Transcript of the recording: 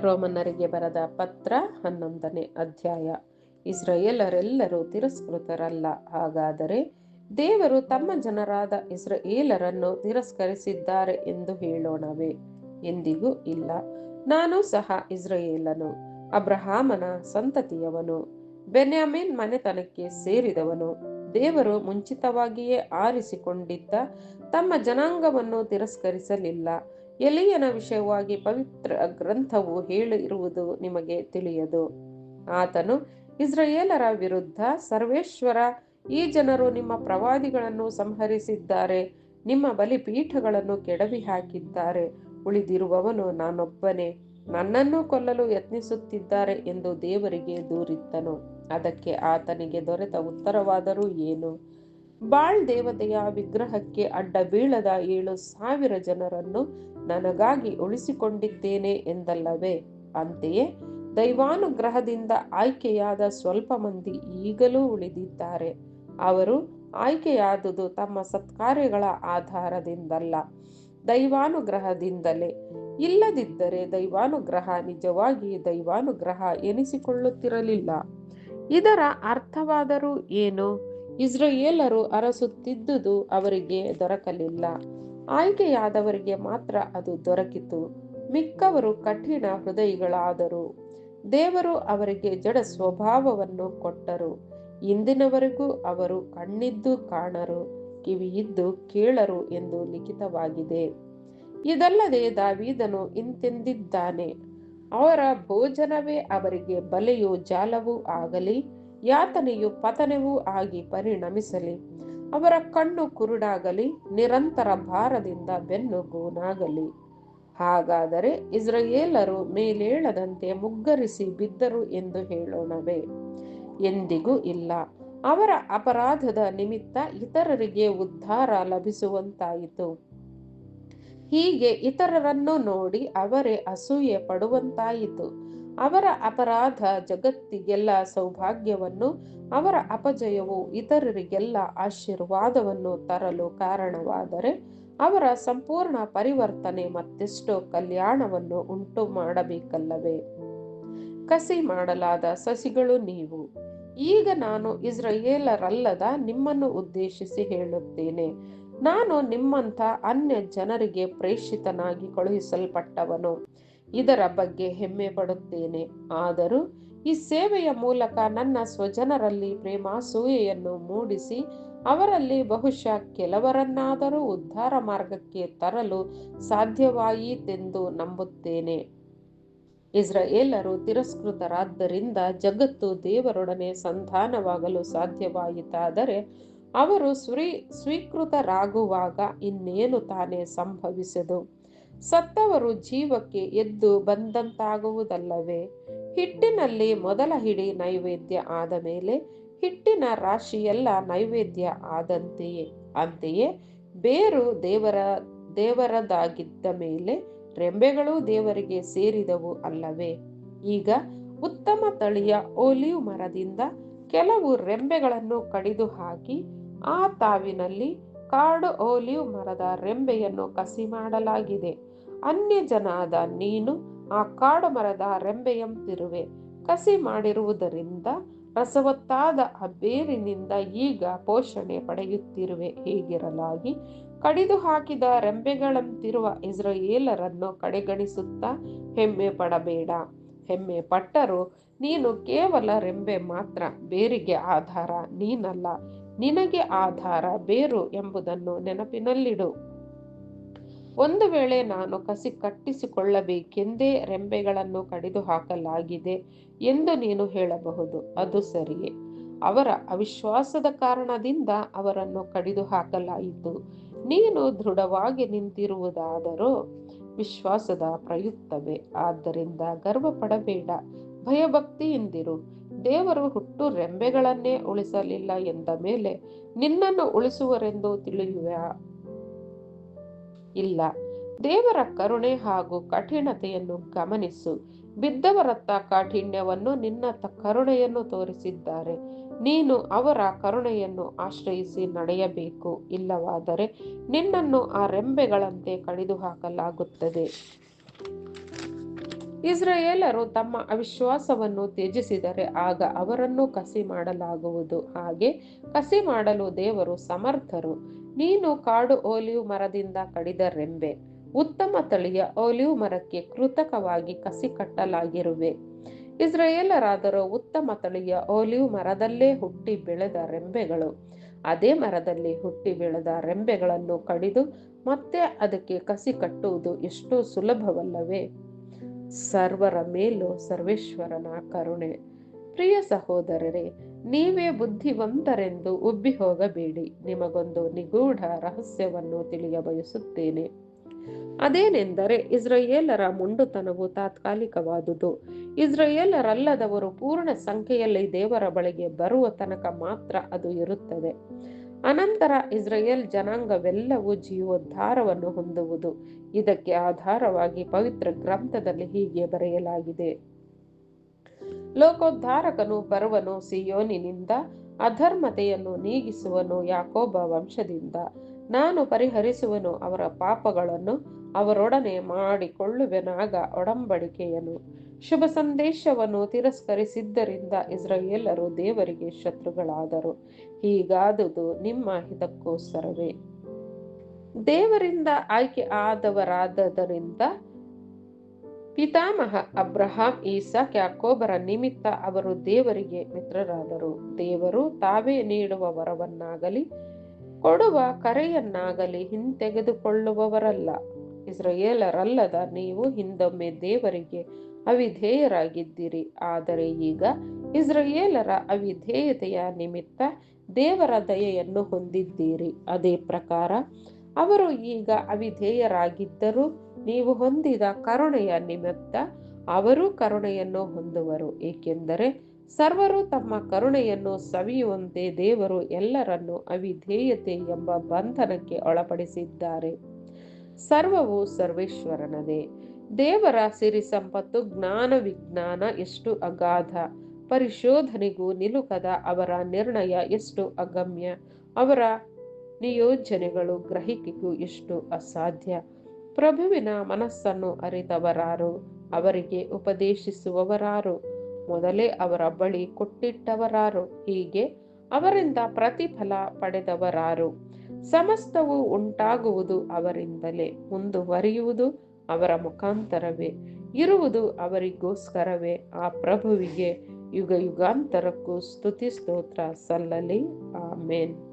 ರೋಮನ್ನರಿಗೆ ಬರೆದ ಪತ್ರ ಹನ್ನೊಂದನೇ ಅಧ್ಯಾಯ. ಇಸ್ರೇಲರೆಲ್ಲರೂ ತಿರಸ್ಕೃತರಲ್ಲ. ಹಾಗಾದರೆ ದೇವರು ತಮ್ಮ ಜನರಾದ ಇಸ್ರಾಯೇಲರನ್ನು ತಿರಸ್ಕರಿಸಿದ್ದಾರೆ ಎಂದು ಹೇಳೋಣವೇ? ಎಂದಿಗೂ ಇಲ್ಲ. ನಾನು ಸಹ ಇಸ್ರಾಯೇಲನು, ಅಬ್ರಹಾಮನ ಸಂತತಿಯವನು, ಬೆನ್ಯಾಮಿನ್ ಮನೆತನಕ್ಕೆ ಸೇರಿದವನು. ದೇವರು ಮುಂಚಿತವಾಗಿಯೇ ಆರಿಸಿಕೊಂಡಿದ್ದ ತಮ್ಮ ಜನಾಂಗವನ್ನು ತಿರಸ್ಕರಿಸಲಿಲ್ಲ. ಎಲಿಯನ ವಿಷಯವಾಗಿ ಪವಿತ್ರ ಗ್ರಂಥವು ಹೇಳಿರುವುದು ನಿಮಗೆ ತಿಳಿಯದು. ಆತನು, ಇಸ್ರಾಯೇಲರ ವಿರುದ್ಧ ಸರ್ವೇಶ್ವರ, ಈ ಜನರು ನಿಮ್ಮ ಪ್ರವಾದಿಗಳನ್ನು ಸಂಹರಿಸಿದ್ದಾರೆ. ನಿಮ್ಮ ಬಲಿಪೀಠಗಳನ್ನು ಕೆಡವಿ ಹಾಕಿದ್ದಾರೆ ಉಳಿದಿರುವವನು ನಾನೊಬ್ಬನೇ. ನನ್ನನ್ನು ಕೊಲ್ಲಲು ಯತ್ನಿಸುತ್ತಿದ್ದಾರೆ ಎಂದು ದೇವರಿಗೆ ದೂರಿತ್ತನು ಅದಕ್ಕೆ ಆತನಿಗೆ ದೊರೆತ ಉತ್ತರವಾದರೂ ಏನು? ಬಾಳ್ ದೇವತೆಯ ವಿಗ್ರಹಕ್ಕೆ ಅಡ್ಡ ಬೀಳದ ಏಳು ಸಾವಿರ ಜನರನ್ನು ನನಗಾಗಿ ಉಳಿಸಿಕೊಂಡಿದ್ದೇನೆ ಎಂದಲ್ಲವೇ? ಅಂತೆಯೇ, ದೈವಾನುಗ್ರಹದಿಂದ ಆಯ್ಕೆಯಾದ ಸ್ವಲ್ಪ ಮಂದಿ ಈಗಲೂ ಉಳಿದಿದ್ದಾರೆ. ಅವರು ಆಯ್ಕೆಯಾದುದು ತಮ್ಮ ಸತ್ಕಾರ್ಯಗಳ ಆಧಾರದಿಂದಲ್ಲ, ದೈವಾನುಗ್ರಹದಿಂದಲೇ. ಇಲ್ಲದಿದ್ದರೆ ದೈವಾನುಗ್ರಹ ನಿಜವಾಗಿ ದೈವಾನುಗ್ರಹ ಎನಿಸಿಕೊಳ್ಳುತ್ತಿರಲಿಲ್ಲ. ಇದರ ಅರ್ಥವಾದರೂ ಏನು? ಇಸ್ರಾಯೇಲರು ಅರಸುತ್ತಿದ್ದುದು ಅವರಿಗೆ ದೊರಕಲಿಲ್ಲ. ಆಯ್ಕೆಯಾದವರಿಗೆ ಮಾತ್ರ ಅದು ದೊರಕಿತು. ಮಿಕ್ಕವರು ಕಠಿಣ ಹೃದಯಿಗಳಾದರು. ದೇವರು ಅವರಿಗೆ ಜಡ ಸ್ವಭಾವವನ್ನು ಕೊಟ್ಟರು. ಇಂದಿನವರೆಗೂ ಅವರು ಕಣ್ಣಿದ್ದು ಕಾಣರು, ಕಿವಿಯಿದ್ದು ಕೇಳರು ಎಂದು ಲಿಖಿತವಾಗಿದೆ. ಇದಲ್ಲದೆ ದಾವೀದನು ಇಂತೆಂದಿದ್ದಾನೆ, ಅವರ ಭೋಜನವೇ ಅವರಿಗೆ ಬಲೆಯು ಜಾಲವೂ ಆಗಲಿ, ಯಾತನೆಯು ಪತನವೂ ಆಗಿ ಪರಿಣಮಿಸಲಿ. ಅವರ ಕಣ್ಣು ಕುರುಡಾಗಲಿ, ನಿರಂತರ ಭಾರದಿಂದ ಬೆನ್ನು ಗೂನಾಗಲಿ. ಹಾಗಾದರೆ ಇಸ್ರಾಯೇಲರು ಮೇಲೇಳದಂತೆ ಮುಗ್ಗರಿಸಿ ಬಿದ್ದರು ಎಂದು ಹೇಳೋಣವೇ? ಎಂದಿಗೂ ಇಲ್ಲ. ಅವರ ಅಪರಾಧದ ನಿಮಿತ್ತ ಇತರರಿಗೆ ಉದ್ಧಾರ ಲಭಿಸುವಂತಾಯಿತು. ಹೀಗೆ ಇತರರನ್ನು ನೋಡಿ ಅವರೇ ಅಸೂಯೆ ಪಡುವಂತಾಯಿತು ಅವರ ಅಪರಾಧ ಜಗತ್ತಿಗೆಲ್ಲ ಸೌಭಾಗ್ಯವನ್ನು, ಅವರ ಅಪಜಯವು ಇತರರಿಗೆಲ್ಲ ಆಶೀರ್ವಾದವನ್ನು ತರಲು ಕಾರಣವಾದರೆ ಅವರ ಸಂಪೂರ್ಣ ಪರಿವರ್ತನೆ ಮತ್ತಿಷ್ಟು ಕಲ್ಯಾಣವನ್ನು ಉಂಟು ಮಾಡಬೇಕಲ್ಲವೇ ಕಸಿ ಮಾಡಲಾದ ಸಸಿಗಳು ನೀವು. ಈಗ ನಾನು ಇಸ್ರಾಯೇಲರಲ್ಲದ ನಿಮ್ಮನ್ನು ಉದ್ದೇಶಿಸಿ ಹೇಳುತ್ತೇನೆ. ನಾನು ನಿಮ್ಮಂಥ ಅನ್ಯ ಜನರಿಗೆ ಪ್ರೇಷಿತನಾಗಿ ಕಳುಹಿಸಲ್ಪಟ್ಟವನು. ಇದರ ಬಗ್ಗೆ ಹೆಮ್ಮೆ ಪಡುತ್ತೇನೆ. ಆದರೂ ಈ ಸೇವೆಯ ಮೂಲಕ ನನ್ನ ಸ್ವಜನರಲ್ಲಿ ಪ್ರೇಮಾಸೂಯೆಯನ್ನು ಮೂಡಿಸಿ, ಅವರಲ್ಲಿ ಬಹುಶಃ ಕೆಲವರನ್ನಾದರೂ ಉದ್ಧಾರ ಮಾರ್ಗಕ್ಕೆ ತರಲು ಸಾಧ್ಯವಾಯಿತೆಂದು ನಂಬುತ್ತೇನೆ. ಇಸ್ರಾಯೇಲರು ತಿರಸ್ಕೃತರಾದ್ದರಿಂದ ಜಗತ್ತು ದೇವರೊಡನೆ ಸಂಧಾನವಾಗಲು ಸಾಧ್ಯವಾಯಿತಾದರೆ, ಅವರು ಸ್ವೀ, ಸ್ವೀಕೃತರಾಗುವಾಗ ಇನ್ನೇನು ತಾನೇ ಸಂಭವಿಸದು? ಸತ್ತವರು ಜೀವಕ್ಕೆ ಎದ್ದು ಬಂದಂತಾಗುವುದಲ್ಲವೇ? ಹಿಟ್ಟಿನಲ್ಲಿ ಮೊದಲ ಹಿಡಿ ನೈವೇದ್ಯ ಆದ ಮೇಲೆ ಹಿಟ್ಟಿನ ರಾಶಿಯೆಲ್ಲ ನೈವೇದ್ಯ ಆದಂತೆಯೇ? ಅಂತೆಯೇ ಬೇರು ದೇವರ, ದೇವರದಾಗಿದ್ದ ಮೇಲೆ ರೆಂಬೆಗಳು ದೇವರಿಗೆ ಸೇರಿದವು ಅಲ್ಲವೇ? ಈಗ ಉತ್ತಮ ತಳಿಯ ಒಲಿವ್ ಮರದಿಂದ ಕೆಲವು ರೆಂಬೆಗಳನ್ನು ಕಡಿದು ಹಾಕಿ ಆ ತಾವಿನಲ್ಲಿ ಕಾಡು ಓಲಿವ್ ಮರದ ರೆಂಬೆಯನ್ನು ಕಸಿ ಮಾಡಲಾಗಿದೆ. ಅನ್ಯ ಜನಾದ ನೀನು ಆ ಕಾಡು ಮರದ ರೆಂಬೆಯಂತಿರುವೆ ಕಸಿ ಮಾಡಿರುವುದರಿಂದ ರಸವತ್ತಾದ ಆ ಬೇರಿನಿಂದ ಈಗ ಪೋಷಣೆ ಪಡೆಯುತ್ತಿರುವೆ. ಹೀಗಿರಲಾಗಿ? ಕಡಿದು ಹಾಕಿದ ರೆಂಬೆಗಳಂತಿರುವ ಇಸ್ರೇಲರನ್ನು ಕಡೆಗಣಿಸುತ್ತಾ ಹೆಮ್ಮೆ ಪಡಬೇಡ. ಹೆಮ್ಮೆ ಪಟ್ಟರು, ನೀನು ಕೇವಲ ರೆಂಬೆ ಮಾತ್ರ, ಬೇರಿಗೆ ಆಧಾರ ನೀನಲ್ಲ. ನಿನಗೆ ಆಧಾರ ಬೇರು ಎಂಬುದನ್ನು ನೆನಪಿನಲ್ಲಿಡು. ಒಂದು ವೇಳೆ ನಾನು ಕಸಿ ಕಟ್ಟಿಸಿಕೊಳ್ಳಬೇಕೆಂದೇ ರೆಂಬೆಗಳನ್ನು ಕಡಿದು ಹಾಕಲಾಗಿದೆ ಎಂದು ನೀನು ಹೇಳಬಹುದು, ಅದು ಸರಿಯೇ. ಅವರ ಅವಿಶ್ವಾಸದ ಕಾರಣದಿಂದ ಅವರನ್ನು ಕಡಿದು ಹಾಕಲಾಯಿತು ನೀನು ದೃಢವಾಗಿ ನಿಂತಿರುವುದಾದರೂ ವಿಶ್ವಾಸದ ಪ್ರಯುಕ್ತವೇ. ಆದ್ದರಿಂದ ಗರ್ವ ಪಡಬೇಡ ಭಯಭಕ್ತಿಯಿಂದಿರು. ದೇವರು ಹುಟ್ಟು ರೆಂಬೆಗಳನ್ನೇ ಉಳಿಸಲಿಲ್ಲ ಎಂದ ಮೇಲೆ ನಿನ್ನನ್ನು ಉಳಿಸುವರೆಂದು ತಿಳಿಯುವ ಇಲ್ಲ. ದೇವರ ಕರುಣೆ ಹಾಗೂ ಕಠಿಣತೆಯನ್ನು ಗಮನಿಸು. ಬಿದ್ದವರತ್ತ ಕಾಠಿಣ್ಯವನ್ನು ನಿನ್ನ ಕರುಣೆಯನ್ನು ತೋರಿಸಿದ್ದಾರೆ. ನೀನು ಅವರ ಕರುಣೆಯನ್ನು ಆಶ್ರಯಿಸಿ ನಡೆಯಬೇಕು. ಇಲ್ಲವಾದರೆ ನಿನ್ನನ್ನು ಆ ರೆಂಬೆಗಳಂತೆ ಕಡಿದು ಹಾಕಲಾಗುತ್ತದೆ ಇಸ್ರಾಯೇಲರು ತಮ್ಮ ಅವಿಶ್ವಾಸವನ್ನು ತ್ಯಜಿಸಿದರೆ ಆಗ ಅವರನ್ನು ಕಸಿ ಮಾಡಲಾಗುವುದು ಹಾಗೆ ಕಸಿ ಮಾಡಲು ದೇವರು ಸಮರ್ಥರು. ನೀನು ಕಾಡು ಓಲಿವ್ ಮರದಿಂದ ಕಡಿದ ರೆಂಬೆ, ಉತ್ತಮ ತಳಿಯ ಓಲಿವ್ ಮರಕ್ಕೆ ಕೃತಕವಾಗಿ ಕಸಿ ಕಟ್ಟಲಾಗಿರುವೆ. ಇಸ್ರಾಯೇಲರಾದರೂ ಉತ್ತಮ ತಳಿಯ ಓಲಿವ್ ಮರದಲ್ಲೇ ಹುಟ್ಟಿ ಬೆಳೆದ ರೆಂಬೆಗಳು. ಅದೇ ಮರದಲ್ಲಿ ಹುಟ್ಟಿ ಬೆಳೆದ ರೆಂಬೆಗಳನ್ನು ಕಡಿದು ಮತ್ತೆ ಅದಕ್ಕೆ ಕಸಿ ಕಟ್ಟುವುದು ಎಷ್ಟೋ ಸುಲಭವಲ್ಲವೇ? ಸರ್ವರ ಮೇಲೂ ಸರ್ವೇಶ್ವರನ ಕರುಣೆ. ಪ್ರಿಯ ಸಹೋದರರೇ ನೀವೇ ಬುದ್ಧಿವಂತರೆಂದು ಉಬ್ಬಿ ಹೋಗಬೇಡಿ. ನಿಮಗೊಂದು ನಿಗೂಢ ರಹಸ್ಯವನ್ನು ತಿಳಿಯ ಬಯಸುತ್ತೇನೆ. ಅದೇನೆಂದರೆ ಇಸ್ರಯೇಲರ ಮುಂಡುತನವು ತಾತ್ಕಾಲಿಕವಾದುದು. ಇಸ್ರಾಯೇಲರಲ್ಲದವರು ಪೂರ್ಣ ಸಂಖ್ಯೆಯಲ್ಲಿ ದೇವರ ಬಳಿಗೆ ಬರುವ ತನಕ ಮಾತ್ರ ಅದು ಇರುತ್ತದೆ. ಅನಂತರ ಇಸ್ರಾಯೇಲ್ ಜನಾಂಗವೆಲ್ಲವೂ ಜೀವೋದ್ಧಾರವನ್ನು ಹೊಂದುವುದು. ಇದಕ್ಕೆ ಆಧಾರವಾಗಿ ಪವಿತ್ರ ಗ್ರಂಥದಲ್ಲಿ ಹೀಗೆ ಬರೆಯಲಾಗಿದೆ. ಲೋಕೋದ್ಧಾರಕನು ಬರುವನು ಸಿಯೋನಿನಿಂದ, ಅಧರ್ಮತೆಯನ್ನು ನೀಗಿಸುವನು ಯಾಕೋಬ ವಂಶದಿಂದ. ನಾನು ಪರಿಹರಿಸುವನು ಅವರ ಪಾಪಗಳನ್ನು, ಅವರೊಡನೆ ಮಾಡಿಕೊಳ್ಳುವೆನಾಗ ಒಡಂಬಡಿಕೆಯನು. ಶುಭ ಸಂದೇಶವನ್ನು ತಿರಸ್ಕರಿಸಿದ್ದರಿಂದ ಇಸ್ರಾಯೇಲರು ದೇವರಿಗೆ ಶತ್ರುಗಳಾದರು. ಹೀಗಾದುದು ನಿಮ್ಮ ಹಿತಕ್ಕೋಸ್ಕರವೇ. ದೇವರಿಂದ ಆಯ್ಕೆ ಆದವರಾದದರಿಂದ ಪಿತಾಮಹ ಅಬ್ರಹಾಂ, ಈಸಾಕ್ ಯಾಕೋಬರ ನಿಮಿತ್ತ ಅವರು ದೇವರಿಗೆ ಮಿತ್ರರಾದರು. ದೇವರು ತಾವೇ ನೀಡುವ ವರವನ್ನಾಗಲಿ, ಕೊಡುವ ಕರೆಯನ್ನಾಗಲಿ ಹಿಂತೆಗೆದುಕೊಳ್ಳುವವರಲ್ಲ. ಇಸ್ರಾಯೇಲರಲ್ಲದ ನೀವು ಹಿಂದೊಮ್ಮೆ ದೇವರಿಗೆ ಅವಿಧೇಯರಾಗಿದ್ದೀರಿ. ಆದರೆ ಈಗ ಇಸ್ರಾಯೇಲರ ಅವಿಧೇಯತೆಯ ನಿಮಿತ್ತ ದೇವರ ದಯೆಯನ್ನು ಹೊಂದಿದ್ದೀರಿ. ಅದೇ ಪ್ರಕಾರ ಅವರು ಈಗ ಅವಿಧೇಯರಾಗಿದ್ದರೂ ನೀವು ಹೊಂದಿದ ಕರುಣೆಯ ನಿಮಿತ್ತ ಅವರೂ ಕರುಣೆಯನ್ನು ಹೊಂದುವರು. ಏಕೆಂದರೆ ಸರ್ವರು ತಮ್ಮ ಕರುಣೆಯನ್ನು ಸವಿಯುವಂತೆ ದೇವರು ಎಲ್ಲರನ್ನು ಅವಿಧೇಯತೆ ಎಂಬ ಬಂಧನಕ್ಕೆ ಒಳಪಡಿಸಿದ್ದಾರೆ. ಸರ್ವವು ಸರ್ವೇಶ್ವರನದೇ. ದೇವರ ಸಿರಿ ಸಂಪತ್ತು ಜ್ಞಾನ ವಿಜ್ಞಾನ ಎಷ್ಟು ಅಗಾಧ. ಪರಿಶೋಧನೆಗೂ ನಿಲುಕದ ಅವರ ನಿರ್ಣಯ ಎಷ್ಟು ಅಗಮ್ಯ. ಅವರ ನಿಯೋಜನೆಗಳು ಗ್ರಹಿಕೆಗೂ ಎಷ್ಟು ಅಸಾಧ್ಯ. ಪ್ರಭುವಿನ ಮನಸ್ಸನ್ನು ಅರಿತವರಾರು, ಅವರಿಗೆ ಉಪದೇಶಿಸುವವರಾರು. ಮೊದಲೇ ಅವರ ಬಳಿ ಕೊಟ್ಟಿಟ್ಟವರಾರು, ಹೀಗೆ ಅವರಿಂದ ಪ್ರತಿಫಲ ಪಡೆದವರಾರು. ಸಮಸ್ತವು ಉಂಟಾಗುವುದು ಅವರಿಂದಲೇ, ಮುಂದುವರಿಯುವುದು ಅವರ ಮುಖಾಂತರವೇ, ಇರುವುದು ಅವರಿಗೋಸ್ಕರವೇ. ಆ ಪ್ರಭುವಿಗೆ ಯುಗ ಯುಗಾಂತರಕ್ಕೂ ಸ್ತುತಿ ಸ್ತೋತ್ರ ಸಲ್ಲಲಿ. ಆಮೇನ್.